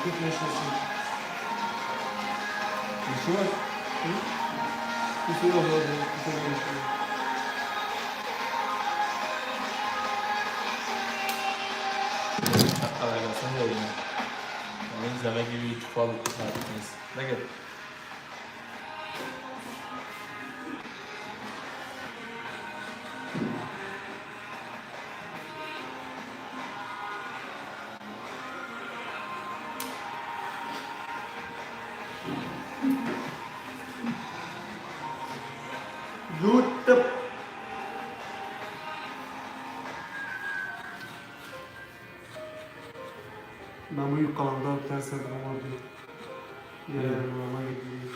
Takip meşhursun. Bir şey var. Bir şey orada. Bir şey yok. Hatta gelsin de yine. Onu izlemek gibi bir tufalı bir saatiniz. Ne gel? Ben bu yukkalanda ters edemem. Yere mama gidiyor.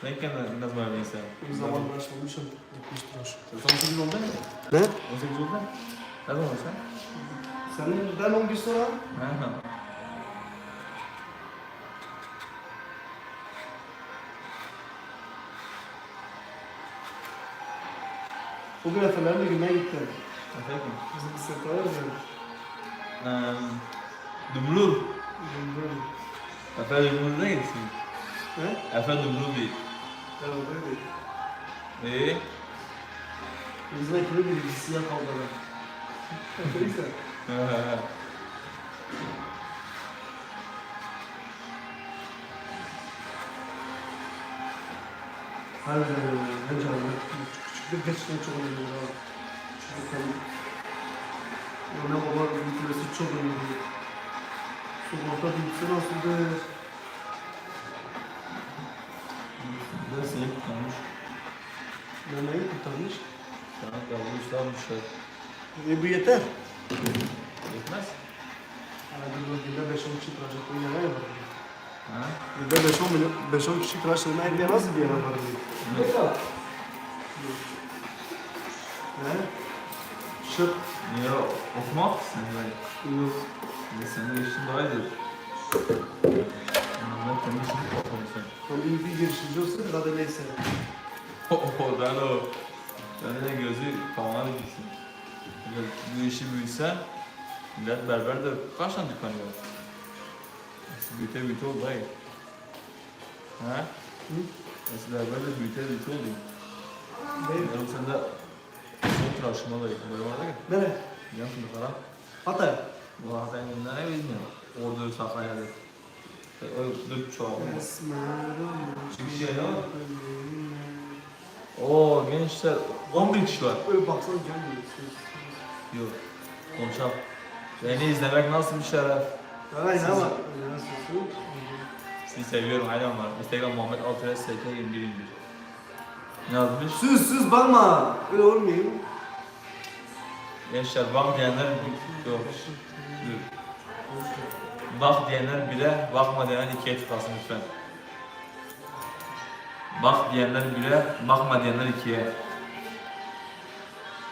Sen kendin ne zaman neyse. Bir zaman başlamışım. Gitmiştir hoş. Sen 18 oldu mu? Ne? 18 oldu mu? Ne zaman sen? Senin 10 gün sonra Ha ha. bugün efendilerin gününe gittim. Efendim? Bizim bir sefer var ya. Dumlur. Bilmiyorum. Efe Dumlur ne gitsin? Ne? Efe Dumlur değil. Ben oradaydım. Eee? Bizden. Neyse. Ha ha ha. Harbiden öyle. Ne canım. Küçüklük gerçekten çok önemli. Küçüklükten. Anne baba büyütmesi çok önemli. Sokakta büyütse nasıldır? Burada seni tutmamış. Memeyi kurtarmış. Sana kavuşlar düşer. E bu yeter. Yetmez. Hadi bu günde 5-10 kişi etmeyi ne yapar? Ha? Günde 5-10 milyon, 5-10 kişi etmeyi evliye nasıl bir yere var? Ne? He? Şıp. Niye okumak böyle? Yok. Ne senin işin daha iyidir. Ben kendi işimi. Tam iyi bir girişimci olsaydı hadi neyse. Oho ben o. Ben de gözü tamamen gitsin. Böyle Bu işi büyüse millet berber de kaç tane dükkanı var? Büyüte büyüte oldu hayır. Nasıl berber de büyüte büyüte oldu. Değil. Yarım sen de son tıraşıma da yakın. Böyle var ya. Nere? Yan şimdi falan. Hatay. Hafta ne bilmiyorum. Orada Sakarya'da. O dört çoğalma. Bir şey yok. Oo gençler 11 kişi var. Öyle baksana gelmiyor. Yok. Konuşalım. Beni izlemek nasıl bir şeref. Aynen ama. Sizi seviyorum hayran var. Instagram Muhammed Altıres SK 21 Ne yazmış? Sus sus bakma. Öyle olmayayım. Gençler bak diyenler yok. Bak diyenler bile, bakma diyenler ikiye tıklasın lütfen. Bak diyenler bile, bakma diyenler ikiye.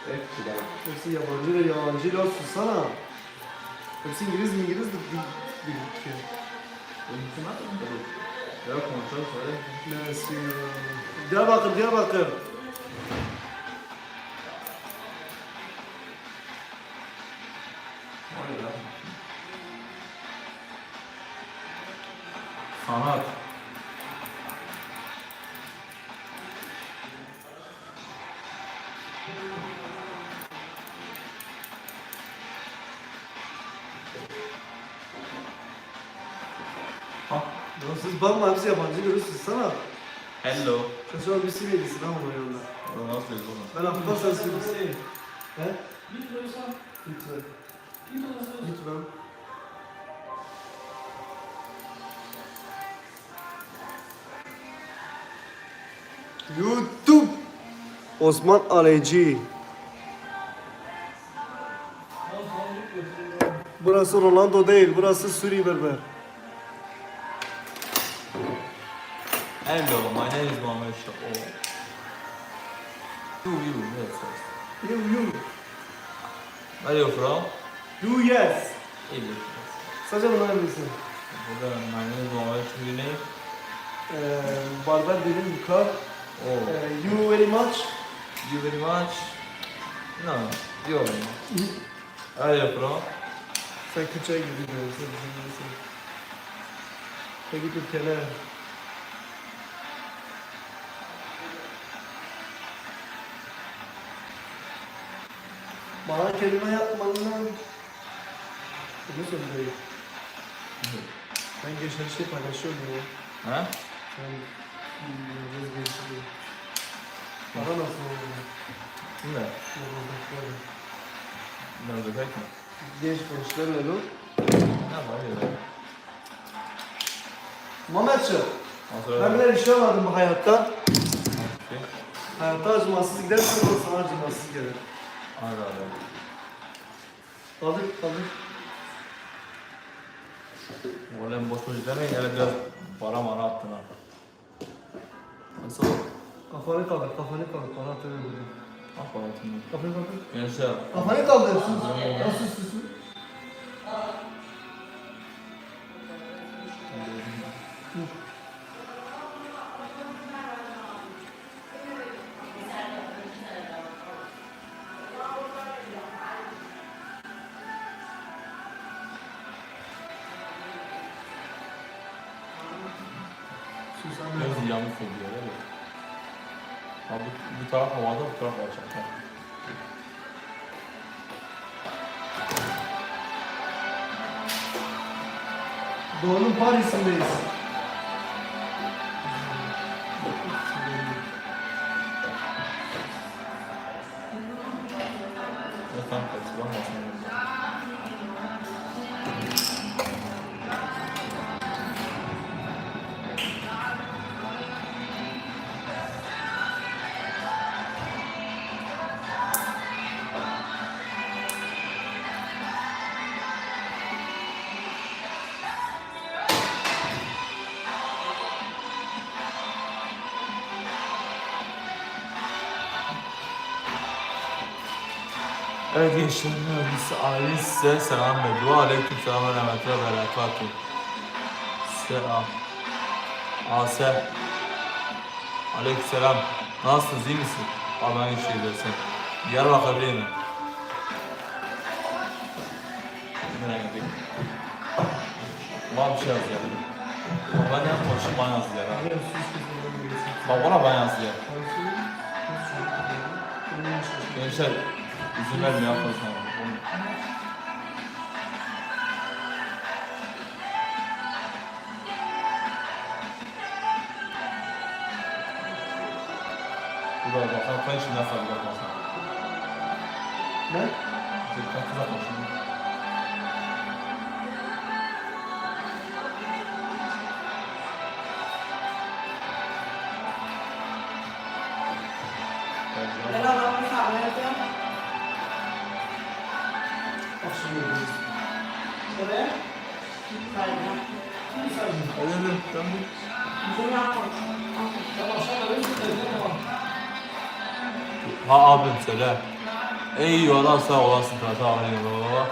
Evet, güzel. Hepsi yabancı ve yabancı laf sussana. Hepsi İngiliz mi İngiliz de bil bil Mümkün var mı? Ya kontrol söyle. Neresi ya? Diyarbakır, Diyarbakır. Sanat. Ha, Ya siz bakma hepsi yabancı görürsün sana. hello. Sen şu an bir Sivri'lisin ha onun yanında. O nasıl söylüyor oğlum? Ben hafiften sen Sivri'sin. He? Lütfen. Lütfen. YouTube. Osman Aleci. Burası Ronaldo değil, burası Suri Berber. Hello, my name is Muhammed Shah. Oh. You, you, yes, yes. You, you. Where are you from? You yes. Egypt. Sadece bunlar bilsin. Burada my name is Muhammed name? Ee, barber dedim yıkar. Oh. Ee, you very much. You very much? No, you. Where are you from? Sen Kürtçe'ye gibi diyorsun. Peki Türkiye'ne. Bana kelime yapmanın Ne söyleyeyim? Ben geçen şey paylaşıyorum ya. Ha? Ben ya? Mehmetciğim, Ondan ben sonra... bile bir şey vardım bu hayatta. Şey. Hayatta acımasız gidersen o sana acımasız gelir. Hadi hadi. Kaldır, kaldır. Oğlum boş boş demeyin hele biraz para mara attın ha. Nasıl? Kafanı kaldır, kafanı kaldır. Bana atıyor para attın. Kafanı kaldır. Gençler. Kafanı kaldır. Sus. Nasıl sus? sus? Sus anne. Biraz yamuk oluyor mi? Ha bu, bu taraf havada bu taraf alçakta. Doğu'nun Paris'indeyiz. Ne kanka silah Evet gençler, biz aile size selam ve dua aleyküm selam ve rahmetli ve berekatuhu. Selam. Ase. Aleyküm selam. Nasılsınız, iyi misin? Allah'ın işi edersin. Diyarbakır değil mi? Nereye gittik? Bana bir şey yaz ya. Ben ne konuşayım bana yaz ya. Anne, sus kızım, ben geçeyim. Bak bana bana yaz ya. Tansiyon, sus. Onun için. Gençler izin vermiyor yapmasın. Burada bakalım kaç şimdi nasıl bir bakalım. Ne? Kaç kıza koşun. diyoruz. Buraya sayma. Şimdi sayma. Öyle tamam. Tamam sen arayın. Ha abim söyle. Eyvallah sağ olasın tata arıyor baba.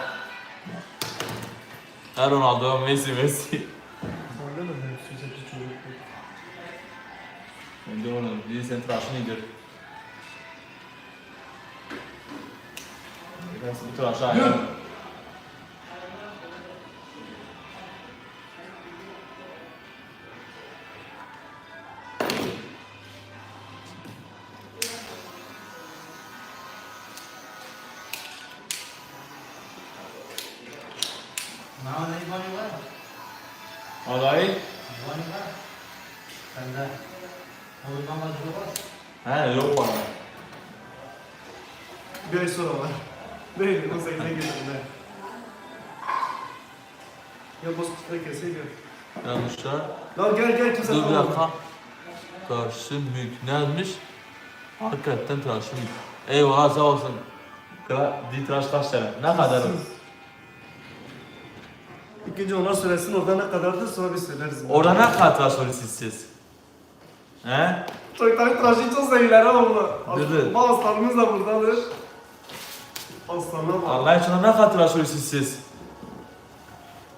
Her Ronaldo, Messi, Messi. Sende mi hepsi sekiz çocuk? Ben de oğlum, bir sen tıraşını indir. Ben seni tıraşı ayarım. Bao nhiêu vậy? He yok bana. Bir ay sonra var. Değil, 18'e girdim ben. Ya bozkırta keseyim ya. Yanlışlar. Ya gel gel kimse Dur bir kalmadı. dakika. Tıraşı mülk neymiş? Hakikaten tıraşı mülk. Eyvallah sağ olsun. Kıra, di tıraş kaç lira? Ne kadar? o? İkinci onlar söylesin orada ne kadardır sonra biz söyleriz. Orada ne kadar tıraş oluyorsunuz siz? He? Çocukların tıraşı çok seviyorlar ama bunu. Dur, dur. Aslanımız da buradadır. Aslanlar var. Allah için ne kadar tıraş oluyorsunuz siz?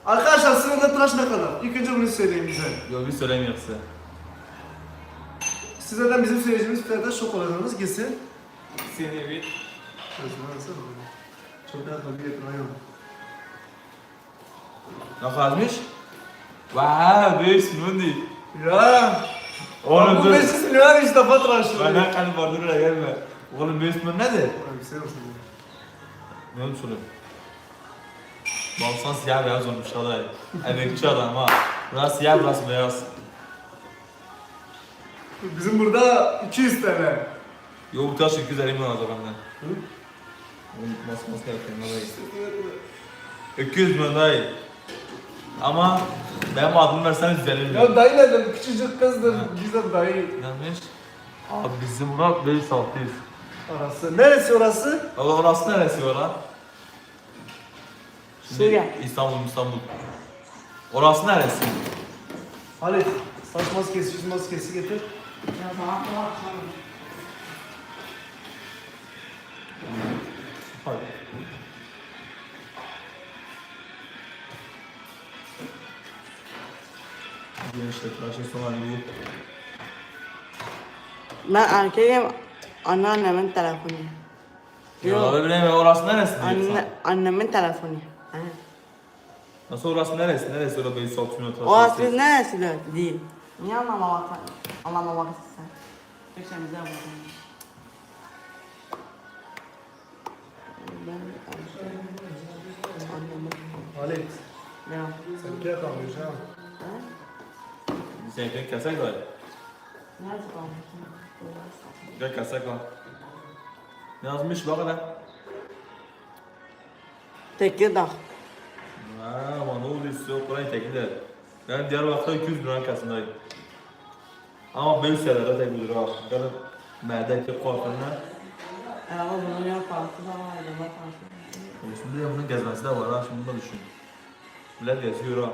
Arkadaşlar sınırda tıraş ne kadar? İlk önce bunu söyleyin bize. Yok bir söylemiyor size. Sizlerden bizim seyircimiz fiyatı şok olacağınız kesin. Seni bir... Çok daha tabii getir ayağım. Ne kadarmış? Vay beş mundi. Ya. Oğlum bu dur. 500 milyon işte fatura Benden kalp vardır öyle gelme. Oğlum? Abi sen olsun. Ne olmuş oğlum? Balsan siyah beyaz olmuş alay. Emekçi adam ha. Burası siyah burası beyaz. Bizim burada 200 TL. Yo bu taş 250 milyon alacak benden. Oğlum mas mas yapayım alayı. 200 milyon dayı. Ama benim adımı verseniz 150 milyon. Ya dayı ne dedim? Küçücük kızdır. Güzel dayı. Neymiş? Abi bizim Murat 5600. Arası. Neresi orası? Valla orası neresi orası? Şimdi Suriye. İstanbul, İstanbul. Orası neresi? Halit. Saç maskesi, yüz maskesi getir. Ya sana kulak Tıraşın son hali bu. Ben erkeğim anneannemin telefonu. Yok. abi bilemiyorum orası neresi Anne, diyorsun? annemin telefonu. Ha. Nasıl orası neresi? Neresi orada beni satmıyor tıraş? O asıl neresi de değil. Niye anlamamak anlamamak? Peki bize bakın. Ben annemin. Ya. Sen ha. Ha? Sen ekmek kesek var. Nerede kalmışsın? Gel kesek var. Ne yazmış bak hele. Tekirdağ. Ha, ama ne oldu istiyor Kur'an tekidir. Ben Diyarbakır'da 200 bin arkasındayım. Ama büyük şeylere tek budur ha. Kadın mədəki korkunlar. Ama bunun yok parası da var. Şimdi de bunun gezmesi de var ha. Şimdi bunu düşün. Millet geziyor ha.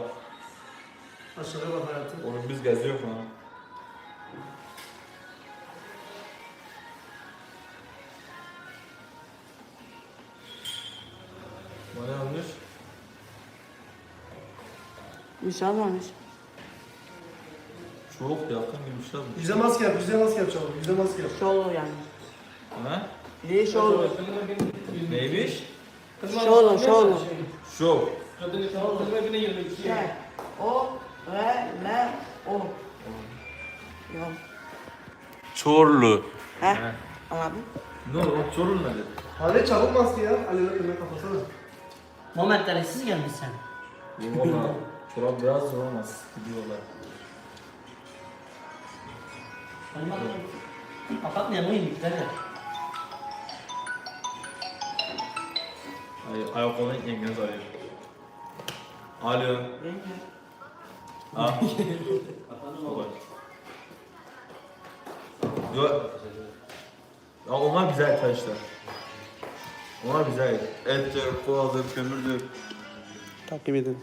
Aşağıya bak hayatım. Oğlum biz geziyoruz ha. Bana. Bir şey olmamış. Çok yakın gibi bir şey olmuş. Yüze maske yap, yüze maske yap çabuk. Yüze maske yap. Şolu yani. Ha? Bir şolu. Neymiş? Şolu, şolu. Şov. Şey, o, re, le, o. Yok. Çorlu. He? Anladın? Ne oldu? O Çorlu nedir? Halit çabuk maske yap. Ali önüne kapatsana. Muhammed talihsiz gelmişsin. Valla çorap biraz zor olmaz. Gidiyorlar. Hadi bakalım. Kapatmayalım oyun bitti hadi. Ay, ayak olan yengeniz arıyor. Alo. Yenge. Ha. Yo. Ya onlar güzel arkadaşlar. Onlar güzel. Ettir, boğazdır, kömürdür. Takip edin.